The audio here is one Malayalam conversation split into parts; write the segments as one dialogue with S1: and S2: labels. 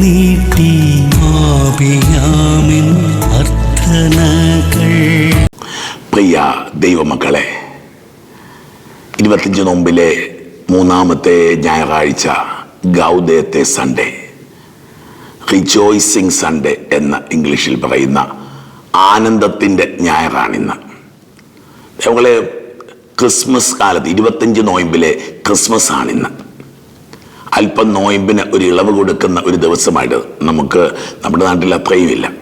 S1: നീട്ടി മാപിയാമിൻ അർത്ഥനകൾ.
S2: പ്രിയ ദൈവമക്കളെ ഇരുപത്തിയഞ്ച് നോമ്പിലെ മൂന്നാമത്തെ ഞായറാഴ്ച ഗൗദേത്തെ സൺഡേ റിജോയ്സിങ് സൺഡേ എന്ന ഇംഗ്ലീഷിൽ പറയുന്ന ആനന്ദത്തിന്റെ ഞായറാണിന്ന്. നമ്മളെ ക്രിസ്മസ് കാലത്ത് ഇരുപത്തഞ്ച് നോയമ്പിലെ ക്രിസ്മസ് ആണിന്ന്. അല്പം നോയമ്പിന് ഒരു ഇളവ് കൊടുക്കുന്ന ഒരു ദിവസമായിട്ട് നമുക്ക് നമ്മുടെ നാട്ടിൽ അത്രയും ഇല്ല.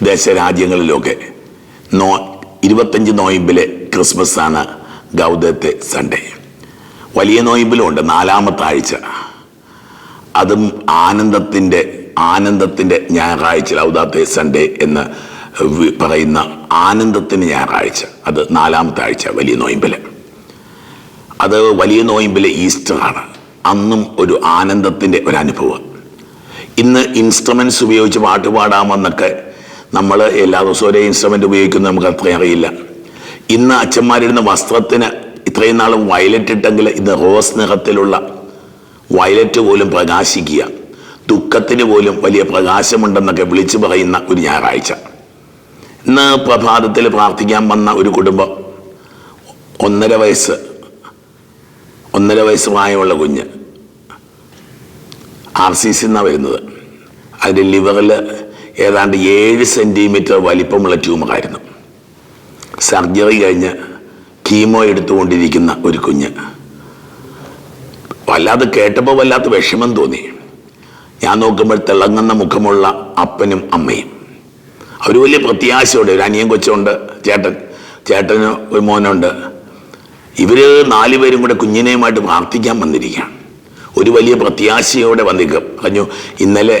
S2: വിദേശ രാജ്യങ്ങളിലൊക്കെ നോ ഇരുപത്തഞ്ച് നോയമ്പിലെ ക്രിസ്മസ് ആണ് ഗൗദത്തെ സൺഡേ. വലിയ നോയമ്പിലുണ്ട് നാലാമത്തെ ആഴ്ച അതും ആനന്ദത്തിന്റെ ആനന്ദത്തിന്റെ ഞായറാഴ്ച ലൗദാത്തെ സൺഡേ എന്ന് പറയുന്ന ആനന്ദത്തിന് ഞായറാഴ്ച. അത് നാലാമത്തെ ആഴ്ച വലിയ നോയമ്പിൽ അത് വലിയ നോയമ്പിലെ ഈസ്റ്ററാണ്. അന്നും ഒരു ആനന്ദത്തിന്റെ ഒരു അനുഭവം. ഇന്ന് ഇൻസ്ട്രുമെന്റ്സ് ഉപയോഗിച്ച് പാട്ട് പാടാമെന്നൊക്കെ നമ്മൾ എല്ലാ ദിവസവും ഒരേ ഇൻസ്ട്രുമെന്റ് ഉപയോഗിക്കുന്നത് നമുക്ക് അത്രയും അറിയില്ല. ഇന്ന് അച്ഛന്മാരിടുന്ന വസ്ത്രത്തിന് ഇത്രയും നാളും വയലറ്റ് ഇട്ടെങ്കിൽ ഇന്ന് റോസ് നിറത്തിലുള്ള വയലറ്റ് പോലും പ്രകാശിക്കുക. ദുഃഖത്തിന് പോലും വലിയ പ്രകാശമുണ്ടെന്നൊക്കെ വിളിച്ചു പറയുന്ന ഒരു ഞായറാഴ്ച. ഇന്ന് പ്രഭാതത്തിൽ പ്രാർത്ഥിക്കാൻ വന്ന ഒരു കുടുംബം ഒന്നര വയസ്സ് ഒന്നര വയസ്സ് പ്രായമുള്ള കുഞ്ഞ്. ആർ സി സി എന്നാണ് വരുന്നത്. അതിന്റെ ലിവറിൽ ഏതാണ്ട് ഏഴ് സെന്റിമീറ്റർ വലിപ്പമുള്ള ട്യൂമറായിരുന്നു. സർജറി കഴിഞ്ഞ് കീമോ എടുത്തുകൊണ്ടിരിക്കുന്ന ഒരു കുഞ്ഞ്. വല്ലാതെ കേട്ടപ്പോൾ വല്ലാത്ത വിഷമം തോന്നി. ഞാൻ നോക്കുമ്പോൾ തിളങ്ങുന്ന മുഖമുള്ള അപ്പനും അമ്മയും. അവർ വലിയ പ്രത്യാശയോടെ ഒരു അനിയൻ കൊച്ചുണ്ട് ചേട്ടൻ. ചേട്ടന് ഒരു മോനുണ്ട്. ഇവർ നാലുപേരും കൂടെ കുഞ്ഞിനെയുമായിട്ട് പ്രാർത്ഥിക്കാൻ വന്നിരിക്കുകയാണ്. ഒരു വലിയ പ്രത്യാശയോടെ വന്നിരിക്കും പറഞ്ഞു ഇന്നലെ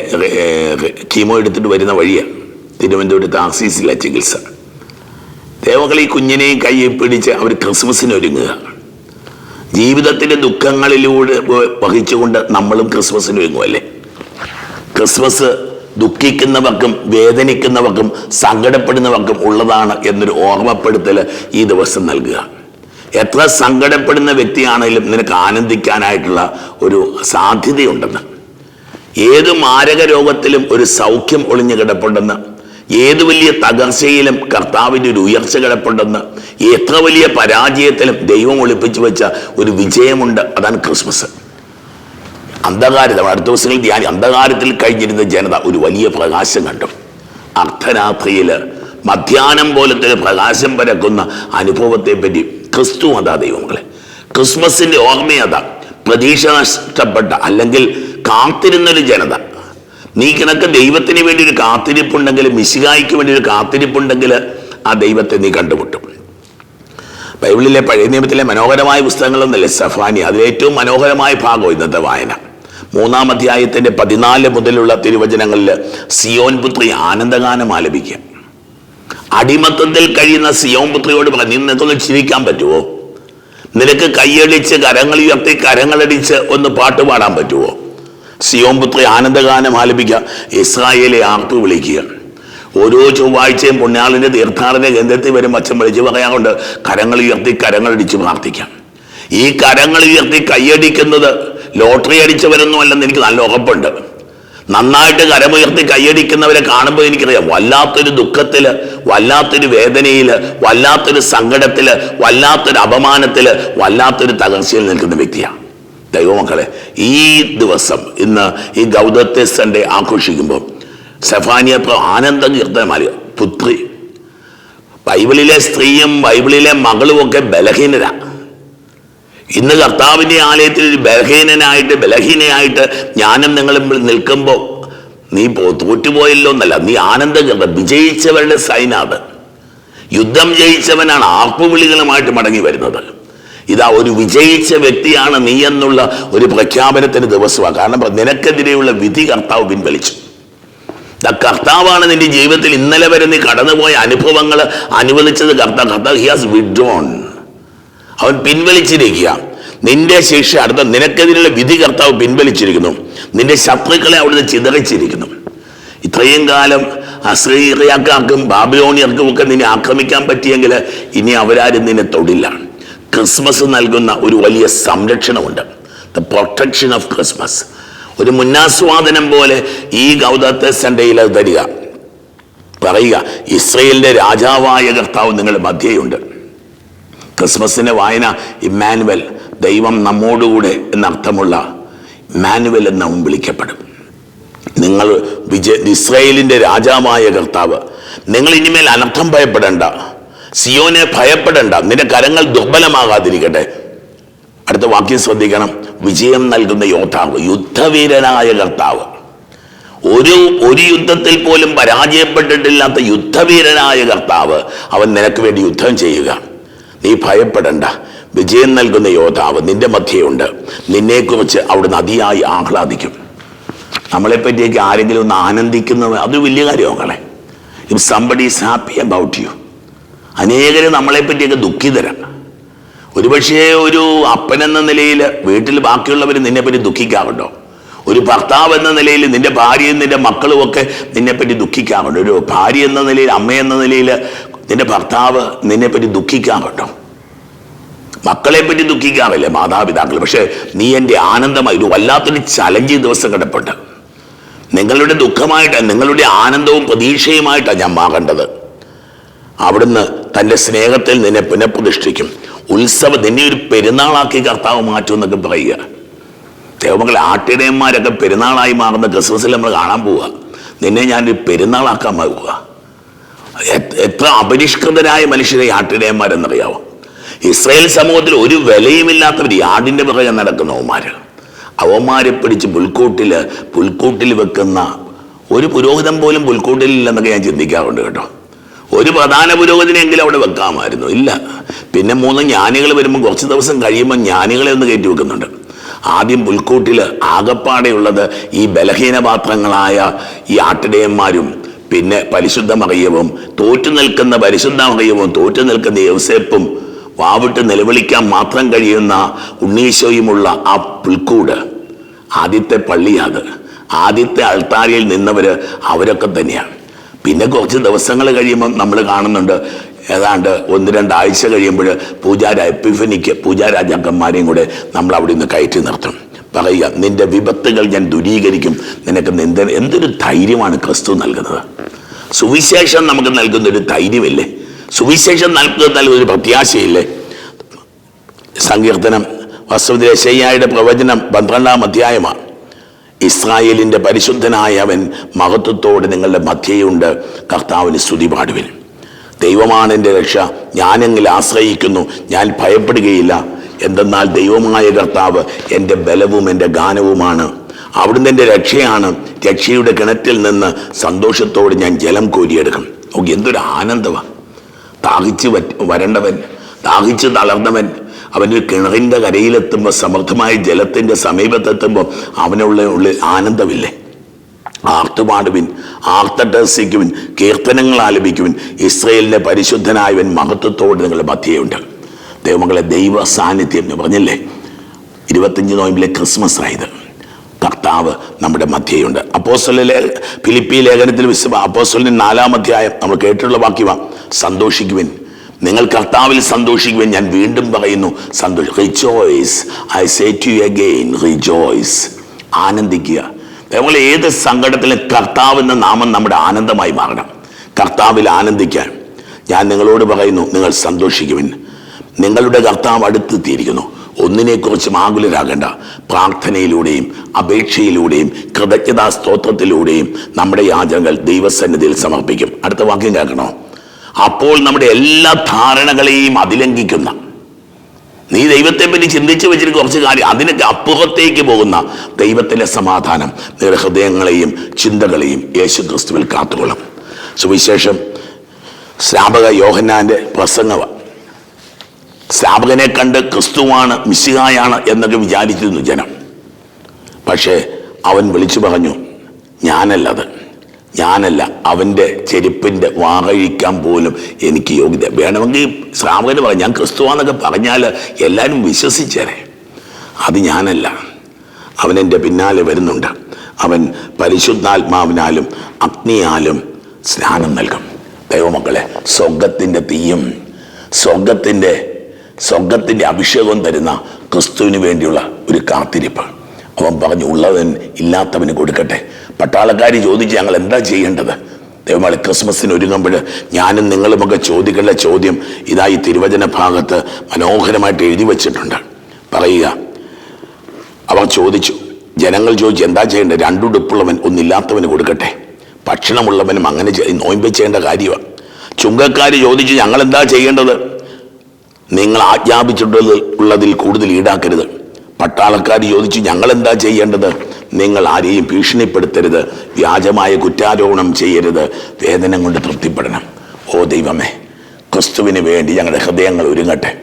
S2: കീമോ എടുത്തിട്ട് വരുന്ന വഴിയാണ് തിരുവനന്തപുരത്ത് ആക്സീസിലെ ചികിത്സ. ദേവകൾ ഈ കുഞ്ഞിനെയും കൈ പിടിച്ച് അവർ ക്രിസ്മസിന് ഒരുങ്ങുക. ജീവിതത്തിന്റെ ദുഃഖങ്ങളിലൂടെ വഹിച്ചുകൊണ്ട് നമ്മളും ക്രിസ്മസിന് ഒരുങ്ങുമല്ലേ ക്രിസ്മസ് ദുഃഖിക്കുന്നവർക്കും വേദനിക്കുന്നവർക്കും സങ്കടപ്പെടുന്നവർക്കും ഉള്ളതാണ് എന്നൊരു ഓർമ്മപ്പെടുത്തൽ ഈ ദിവസം നൽകുക. എത്ര സങ്കടപ്പെടുന്ന വ്യക്തിയാണെങ്കിലും നിനക്ക് ആനന്ദിക്കാനായിട്ടുള്ള ഒരു സാധ്യതയുണ്ടെന്ന്. ഏത് മാരക രോഗത്തിലും ഒരു സൗഖ്യം ഒളിഞ്ഞു കിടപ്പുണ്ടെന്ന് ഏത് വലിയ തകർച്ചയിലും കർത്താവിന്റെ ഒരു ഉയർച്ച കിടപ്പുണ്ടെന്ന് എത്ര വലിയ പരാജയത്തിലും ദൈവം ഒളിപ്പിച്ചു വെച്ച ഒരു വിജയമുണ്ട്. അതാണ് ക്രിസ്മസ്. അന്ധകാരത്തിൽ അടുത്ത ദിവസങ്ങളിൽ ധ്യാനി അന്ധകാരത്തിൽ കഴിഞ്ഞിരുന്ന ജനത ഒരു വലിയ പ്രകാശം കണ്ടു. അർദ്ധരാത്രിയിൽ മധ്യാഹ്നം പോലത്തെ പ്രകാശം പരക്കുന്ന അനുഭവത്തെ പറ്റി ക്രിസ്തു അതാ ദൈവങ്ങളെ ക്രിസ്മസിന്റെ ഓർമ്മയതാ പ്രതീക്ഷ നഷ്ടപ്പെട്ട അല്ലെങ്കിൽ കാത്തിരുന്നൊരു ജനത. നീ കിണക്ക് ദൈവത്തിന് വേണ്ടി ഒരു കാത്തിരിപ്പുണ്ടെങ്കിൽ മിശികായ്ക്ക് വേണ്ടി ഒരു കാത്തിരിപ്പുണ്ടെങ്കിൽ ആ ദൈവത്തെ നീ കണ്ടുമുട്ടും. ബൈബിളിലെ പഴയ നിയമത്തിലെ മനോഹരമായ പുസ്തകങ്ങളൊന്നല്ലേ സഫാനി. അതിലേറ്റവും മനോഹരമായ ഭാഗം ഇന്നത്തെ വായന. മൂന്നാം അധ്യായത്തിന്റെ പതിനാല് മുതലുള്ള തിരുവചനങ്ങളിൽ സിയോൻ പുത്രി ആനന്ദഗാനം ആലപിക്കുക. അടിമത്തത്തിൽ കഴിയുന്ന സിയോംപുത്രിയോട് പറഞ്ഞു നിനക്കൊന്ന് ചിരിക്കാൻ പറ്റുമോ നിനക്ക് കൈയടിച്ച് കരങ്ങൾ ഉയർത്തി കരങ്ങളടിച്ച് ഒന്ന് പാട്ട് പാടാൻ പറ്റുമോ സിയോംപുത്രി ആനന്ദഗാനം ആലപിക്കുക. ഇസ്രായേലെ ആർത്തു വിളിക്കുക. ഓരോ ചൊവ്വാഴ്ചയും പുണ്യാളിന്റെ തീർത്ഥാടന കേന്ദ്രത്തിൽ വരും അച്ഛൻ വിളിച്ച് പറയാറുണ്ട് കരങ്ങൾ ഉയർത്തി കരങ്ങളടിച്ച് പ്രാർത്ഥിക്കാം. ഈ കരങ്ങൾ ഉയർത്തി കൈയടിക്കുന്നത് ലോട്ടറി അടിച്ചവരൊന്നും അല്ലെന്ന് എനിക്ക് നല്ല ഉറപ്പുണ്ട്. നന്നായിട്ട് കരമുയർത്തി കൈയടിക്കുന്നവരെ കാണുമ്പോൾ എനിക്കറിയാം വല്ലാത്തൊരു ദുഃഖത്തിൽ വല്ലാത്തൊരു വേദനയിൽ വല്ലാത്തൊരു സങ്കടത്തിൽ വല്ലാത്തൊരു അപമാനത്തിൽ വല്ലാത്തൊരു തകർച്ചയിൽ നിൽക്കുന്ന വ്യക്തിയാണ് ദൈവമക്കളെ ഈ ദിവസം ഇന്ന് ഈ ഗൗതത്തെ സൺഡേ ആഘോഷിക്കുമ്പോൾ സെഫാനിയ ആനന്ദ കീർത്തനമാലിക പുത്രി. ബൈബിളിലെ സ്ത്രീയും ബൈബിളിലെ മകളും ഒക്കെ ബലഹീനരാ. ഇന്ന് കർത്താവിന്റെ ആലയത്തിൽ ബലഹീനനായിട്ട് ബലഹീനയായിട്ട് ഞാനും നിങ്ങളും നിൽക്കുമ്പോൾ നീ തോറ്റുപോയല്ലോ എന്നല്ല നീ ആനന്ദഗർഭ വിജയിച്ചവരുടെ സൈനാത് യുദ്ധം ജയിച്ചവനാണ് ആർപ്പുവിളികളുമായിട്ട് മടങ്ങി വരുന്നത്. ഇതാ ഒരു വിജയിച്ച വ്യക്തിയാണ് നീ എന്നുള്ള ഒരു പ്രഖ്യാപനത്തിന് ദിവസമാണ് കാരണം നിനക്കെതിരെയുള്ള വിധി കർത്താവ് പിൻവലിച്ചു. കർത്താവാണ് നിന്റെ ജീവിതത്തിൽ ഇന്നലെ വരെ നീ കടന്നുപോയ അനുഭവങ്ങൾ അനുവദിച്ചത് കർത്താവ് കർത്താവ് ഹി ഹാസ് വിഡ്രോൺ അവൻ പിൻവലിച്ചിരിക്കുക നിന്റെ ശിക്ഷ അടുത്ത നിനക്കെതിരെയുള്ള വിധി കർത്താവ് പിൻവലിച്ചിരിക്കുന്നു. നിന്റെ ശത്രുക്കളെ അവിടുന്ന് ചിതറിച്ചിരിക്കുന്നു. ഇത്രയും കാലം അശ്രീറിയാക്കാർക്കും ബാബിലോണിയർക്കും ഒക്കെ നിന്നെ ആക്രമിക്കാൻ പറ്റിയെങ്കിൽ ഇനി അവരാരും നിന്നെ തൊടില്ല. ക്രിസ്മസ് നൽകുന്ന ഒരു വലിയ സംരക്ഷണമുണ്ട്. ദ പ്രൊട്ടക്ഷൻ ഓഫ് ക്രിസ്മസ് ഒരു മുന്നാസ്വാദനം പോലെ ഈ ഗൗതത്തെ സൺഡേയിൽ അത് തരിക. പറയുക ഇസ്രയേലിന്റെ രാജാവായ കർത്താവ് നിങ്ങളുടെ മധ്യയുണ്ട്. ക്രിസ്മസിന്റെ വായന ഇമ്മാനുവൽ. ദൈവം നമ്മോടുകൂടെ എന്നർത്ഥമുള്ള മാനുവൽ എന്നും വിളിക്കപ്പെടും. നിങ്ങൾ വിജയ ഇസ്രയേലിന്റെ രാജാവായ കർത്താവ് നിങ്ങൾ ഇനിമേൽ അനർത്ഥം ഭയപ്പെടേണ്ട സിയോനെ ഭയപ്പെടേണ്ട നിന്റെ കരങ്ങൾ ദുർബലമാകാതിരിക്കട്ടെ. അടുത്ത വാക്യം ശ്രദ്ധിക്കണം. വിജയം നൽകുന്ന യോദ്ധാവ് യുദ്ധവീരനായ കർത്താവ്. ഒരു ഒരു യുദ്ധത്തിൽ പോലും പരാജയപ്പെട്ടിട്ടില്ലാത്ത യുദ്ധവീരനായ കർത്താവ് അവൻ നിനക്ക് വേണ്ടി യുദ്ധം ചെയ്യുക. നീ ഭയപ്പെടണ്ട. വിജയം നൽകുന്ന യോദ്ധാവ് നിന്റെ മധ്യയുണ്ട് നിന്നെക്കുറിച്ച് അവിടുന്ന് നദിയായി ആഹ്ലാദിക്കും. നമ്മളെ പറ്റിയൊക്കെ ആരെങ്കിലും ഒന്ന് ആനന്ദിക്കുന്നത് അത് വലിയ കാര്യമാകളെ if somebody is happy about you അനേകരും നമ്മളെ പറ്റിയൊക്കെ ദുഃഖിതരാണ്. ഒരുപക്ഷേ ഒരു അപ്പൻ എന്ന നിലയിൽ വീട്ടിൽ ബാക്കിയുള്ളവർ നിന്നെപ്പറ്റി ദുഃഖിക്കാറുണ്ടോ? ഒരു ഭർത്താവ് എന്ന നിലയിൽ നിന്റെ ഭാര്യയും നിന്റെ മക്കളും ഒക്കെ നിന്നെപ്പറ്റി ദുഃഖിക്കാറുണ്ട്? ഒരു ഭാര്യ എന്ന നിലയിൽ അമ്മ എന്ന നിലയിൽ നിന്റെ ഭർത്താവ് നിന്നെപ്പറ്റി ദുഃഖിക്കാറുണ്ടോ? മക്കളെ പറ്റി ദുഃഖിക്കാറില്ലേ മാതാപിതാക്കൾ? പക്ഷേ നീ എന്റെ ആനന്ദമായി ഒരു വല്ലാത്തൊരു ചലഞ്ച് ദിവസം കിടപ്പുണ്ട് നിങ്ങളുടെ ദുഃഖമായിട്ട് നിങ്ങളുടെ ആനന്ദവും പ്രതീക്ഷയുമായിട്ടാണ് ഞാൻ മാകേണ്ടത് അവിടുന്ന് തന്റെ സ്നേഹത്തിൽ നിന്നെ പുനഃപ്രതിഷ്ഠിക്കും. ഉത്സവം നിന്നെ ഒരു പെരുന്നാളാക്കി കർത്താവ് മാറ്റും എന്നൊക്കെ പറയുക. ദേവമകൾ ആട്ടിടയന്മാരൊക്കെ പെരുന്നാളായി മാറുന്ന ക്രിസ്മസിൽ നമ്മൾ കാണാൻ പോവുക. നിന്നെ ഞാനൊരു പെരുന്നാളാക്കാൻ പോവുക. എത്ര അപരിഷ്കൃതരായ മനുഷ്യരെ ആട്ടിടയന്മാരെന്നറിയാവോ? ഇസ്രായേൽ സമൂഹത്തിൽ ഒരു വിലയുമില്ലാത്തവർ യാടിന്റെ പുറകെ പിറകെ നടക്കുന്ന അവന്മാര്. പിടിച്ച് പുൽക്കൂട്ടിൽ പുൽക്കൂട്ടിൽ വെക്കുന്ന ഒരു പുരോഹിതൻ പോലും പുൽക്കൂട്ടിലില്ലെന്നൊക്കെ ഞാൻ ചിന്തിക്കാറുണ്ട് കേട്ടോ. ഒരു പ്രധാന പുരോഹിതനെങ്കിലും അവിടെ വെക്കാമായിരുന്നു. ഇല്ല. പിന്നെ മൂന്ന് ജ്ഞാനികൾ വരുമ്പോൾ കുറച്ച് ദിവസം കഴിയുമ്പോൾ ജ്ഞാനികളെ ഒന്ന് കയറ്റി വെക്കുന്നുണ്ട്. ആദ്യം പുൽക്കൂട്ടിൽ ആകപ്പാടെയുള്ളത് ഈ ബലഹീന പാത്രങ്ങളായ ഈ ആട്ടിടയന്മാരും പിന്നെ പരിശുദ്ധ മറിയവും തോറ്റു നിൽക്കുന്ന പരിശുദ്ധ മറിയവും തോറ്റു നിൽക്കുന്ന യൗസേപ്പും വാവിട്ട് നിലവിളിക്കാൻ മാത്രം കഴിയുന്ന ഉണ്ണീശോയുമുള്ള ആ പുൽക്കൂട് ആദ്യത്തെ പള്ളിയത് ആദ്യത്തെ അൾത്താരയിൽ നിന്നവര് അവരൊക്കെ തന്നെയാണ്. പിന്നെ കുറച്ച് ദിവസങ്ങൾ കഴിയുമ്പം നമ്മൾ കാണുന്നുണ്ട് ഏതാണ്ട് ഒന്ന് രണ്ടാഴ്ച കഴിയുമ്പോൾ പൂജാര എപ്പിഫനിക്ക് പൂജാരാജാക്കന്മാരെയും കൂടെ നമ്മൾ അവിടെ നിന്ന് കയറ്റി നിർത്തും. പറയുക നിന്റെ വിപത്തുകൾ ഞാൻ ദുരീകരിക്കും. നിനക്ക് എന്ത് എന്തൊരു ധൈര്യമാണ് ക്രിസ്തു നൽകുന്നത്. സുവിശേഷം നമുക്ക് നൽകുന്ന ഒരു ധൈര്യമില്ലേ? സുവിശേഷം നൽകുക നൽകുന്ന ഒരു പ്രത്യാശയില്ലേ? സങ്കീർത്തനം വസ്തുവിന്റെ ശയ്യായുടെ പ്രവചനം പന്ത്രണ്ടാം അധ്യായമാണ്. ഇസ്രായേലിന്റെ പരിശുദ്ധനായ അവൻ മഹത്വത്തോടെ നിങ്ങളുടെ മധ്യയുണ്ട്. കർത്താവിന് സ്തുതി പാടുവിൻ. ദൈവമാണ് എന്റെ രക്ഷ. ഞാനെങ്കിൽ ആശ്രയിക്കുന്നു? ഞാൻ ഭയപ്പെടുകയില്ല. എന്തെന്നാൽ ദൈവമായ കർത്താവ് എന്റെ ബലവും എന്റെ ഗാനവുമാണ്. അവിടുന്ന് എന്റെ രക്ഷയാണ്. രക്ഷയുടെ കിണറ്റിൽ നിന്ന് സന്തോഷത്തോടെ ഞാൻ ജലം കോരിയെടുക്കും. ഓ എന്തൊരു ആനന്ദമാണ് ദാഹിച്ച് വരേണ്ടവൻ ദാഹിച്ച് തളർന്നവൻ അവന് കിണറിന്റെ കരയിലെത്തുമ്പോൾ സമൃദ്ധമായ ജലത്തിന്റെ സമീപത്തെത്തുമ്പോൾ അവനുള്ള ഉള്ളിൽ ആനന്ദമില്ലേ? ആർത്തുപാടുവിൻ ആർത്തട്ടസിക്കുവിൻ കീർത്തനങ്ങൾ ആലപിക്കുവിൻ ഇസ്രയേലിന്റെ പരിശുദ്ധനായവൻ മഹത്വത്തോട് നിങ്ങളുടെ മധ്യയുണ്ട്. ദൈവങ്ങളെ ദൈവ സാന്നിധ്യം എന്ന് പറഞ്ഞില്ലേ? ഇരുപത്തഞ്ച് നോയമ്പിലെ ക്രിസ്മസ് ആയത് കർത്താവ് നമ്മുടെ മധ്യയുണ്ട്. അപ്പോസ്വലിലെ ഫിലിപ്പി ലേഖനത്തിൽ വിശ്വ അപ്പോസ്തലിന് നാലാം അധ്യായം. നമ്മൾ കേട്ടിട്ടുള്ള വാക്യമാണ് സന്തോഷിക്കുവിൻ. നിങ്ങൾ കർത്താവിൽ സന്തോഷിക്കുവൻ. ഞാൻ വീണ്ടും പറയുന്നു സന്തോഷ rejoice I say to you again rejoice ആനന്ദിക്കുക. നമ്മൾ ഏത് സങ്കടത്തിലും കർത്താവ് എന്ന നാമം നമ്മുടെ ആനന്ദമായി മാറണം. കർത്താവിൽ ആനന്ദിക്കാൻ. ഞാൻ നിങ്ങളോട് പറയുന്നു നിങ്ങൾ സന്തോഷിക്കുവിൻ. നിങ്ങളുടെ കർത്താവ് അടുത്തെത്തിയിരിക്കുന്നു. ഒന്നിനെക്കുറിച്ചും ആകുലരാകേണ്ട. പ്രാർത്ഥനയിലൂടെയും അപേക്ഷയിലൂടെയും കൃതജ്ഞതാ സ്തോത്രത്തിലൂടെയും നമ്മുടെ യാചനകൾ ദൈവസന്നിധിയിൽ സമർപ്പിക്കും. അടുത്ത വാക്യം കേൾക്കണോ? അപ്പോൾ നമ്മുടെ എല്ലാ ധാരണകളെയും അതിലംഘിക്കുന്ന നീ ദൈവത്തെ പറ്റി ചിന്തിച്ചു വെച്ചിട്ട് കുറച്ച് കാര്യം അതിനൊക്കെ അപ്പുറത്തേക്ക് പോകുന്ന ദൈവത്തിന്റെ സമാധാനം നിങ്ങളുടെ ഹൃദയങ്ങളെയും ചിന്തകളെയും യേശു ക്രിസ്തുവിൽ കാത്തുകൊള്ളും സുവിശേഷം ശ്രാപക യോഹന്നാന്റെ പ്രസംഗമാണ് ശ്രാപകനെ കണ്ട് ക്രിസ്തുവാണ് മിശിഹായാണ് എന്നൊക്കെ വിചാരിച്ചിരുന്നു ജനം. പക്ഷേ അവൻ വിളിച്ചു പറഞ്ഞു ഞാനല്ലത്. ഞാനല്ല അവന്റെ ചെരുപ്പിന്റെ വാഹഴിക്കാൻ പോലും എനിക്ക് യോഗ്യത. വേണമെങ്കിൽ ശ്രാമകന് പറഞ്ഞു ഞാൻ ക്രിസ്തുവാന്നൊക്കെ പറഞ്ഞാൽ എല്ലാവരും വിശ്വസിച്ചേനെ. അത് ഞാനല്ല. അവൻ എന്റെ പിന്നാലെ വരുന്നുണ്ട്. അവൻ പരിശുദ്ധാത്മാവിനാലും അഗ്നിയാലും സ്നാനം നൽകും. ദൈവമക്കളെ സ്വർഗത്തിന്റെ തീയും സ്വർഗത്തിന്റെ സ്വർഗത്തിന്റെ അഭിഷേകവും തരുന്ന ക്രിസ്തുവിന് വേണ്ടിയുള്ള ഒരു കാത്തിരിപ്പ്. അവൻ പറഞ്ഞു ഉള്ളവൻ ഇല്ലാത്തവന് കൊടുക്കട്ടെ. പട്ടാളക്കാർ ചോദിച്ച് ഞങ്ങൾ എന്താ ചെയ്യേണ്ടത്? ദൈവമാളി ക്രിസ്മസിന് ഒരുങ്ങുമ്പോൾ ഞാനും നിങ്ങളുമൊക്കെ ചോദിക്കേണ്ട ചോദ്യം ഇതായി തിരുവചന ഭാഗത്ത് മനോഹരമായിട്ട് എഴുതി വച്ചിട്ടുണ്ട്. പറയുക അവർ ചോദിച്ചു ജനങ്ങൾ ചോദിച്ചു എന്താ ചെയ്യേണ്ടത്? രണ്ടുടുപ്പുള്ളവൻ ഒന്നില്ലാത്തവന് കൊടുക്കട്ടെ. ഭക്ഷണമുള്ളവനും അങ്ങനെ ചെയ്- നോയമ്പ് ചെയ്യേണ്ട കാര്യമാണ് ചുങ്കക്കാർ ചോദിച്ചു ഞങ്ങൾ എന്താ ചെയ്യേണ്ടത്? നിങ്ങൾ ആജ്ഞാപിച്ചിട്ടുള്ളത് ഉള്ളതിൽ കൂടുതൽ ഈടാക്കരുത്. പട്ടാളക്കാർ ചോദിച്ചു ഞങ്ങൾ എന്താ ചെയ്യേണ്ടത്? നിങ്ങൾ ആരെയും ഭീഷണിപ്പെടുത്തരുത്. വ്യാജമായ കുറ്റാരോപണം ചെയ്യരുത്. വേദന കൊണ്ട് തൃപ്തിപ്പെടണം. ഓ ദൈവമേ ക്രിസ്തുവിന് വേണ്ടി ഞങ്ങളുടെ ഹൃദയങ്ങൾ ഒരുങ്ങട്ടെ.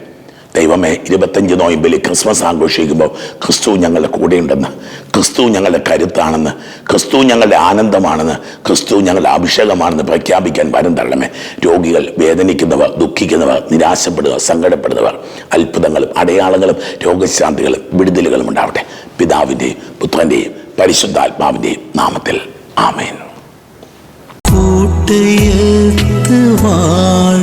S2: ദൈവമേ ഇരുപത്തഞ്ച് നോയമ്പിൽ ക്രിസ്മസ് ആഘോഷിക്കുമ്പോൾ ക്രിസ്തു ഞങ്ങളുടെ കൂടെയുണ്ടെന്ന് ക്രിസ്തു ഞങ്ങളുടെ കരുത്താണെന്ന് ക്രിസ്തു ഞങ്ങളുടെ ആനന്ദമാണെന്ന് ക്രിസ്തു ഞങ്ങളുടെ അഭിഷേകമാണെന്ന് പ്രഖ്യാപിക്കാൻ വരം തള്ളമേ രോഗികൾ വേദനിക്കുന്നവർ ദുഃഖിക്കുന്നവർ നിരാശപ്പെടുക സങ്കടപ്പെടുന്നവർ അത്ഭുതങ്ങളും അടയാളങ്ങളും രോഗശാന്തികളും വിടുതലുകളും ഉണ്ടാവട്ടെ. പിതാവിന്റെയും പുത്രന്റെയും പരിശുദ്ധാത്മാവിന്റെയും നാമത്തിൽ. ആമേൻ.
S1: കൂട്ടയത്ത് വാഴുന്ന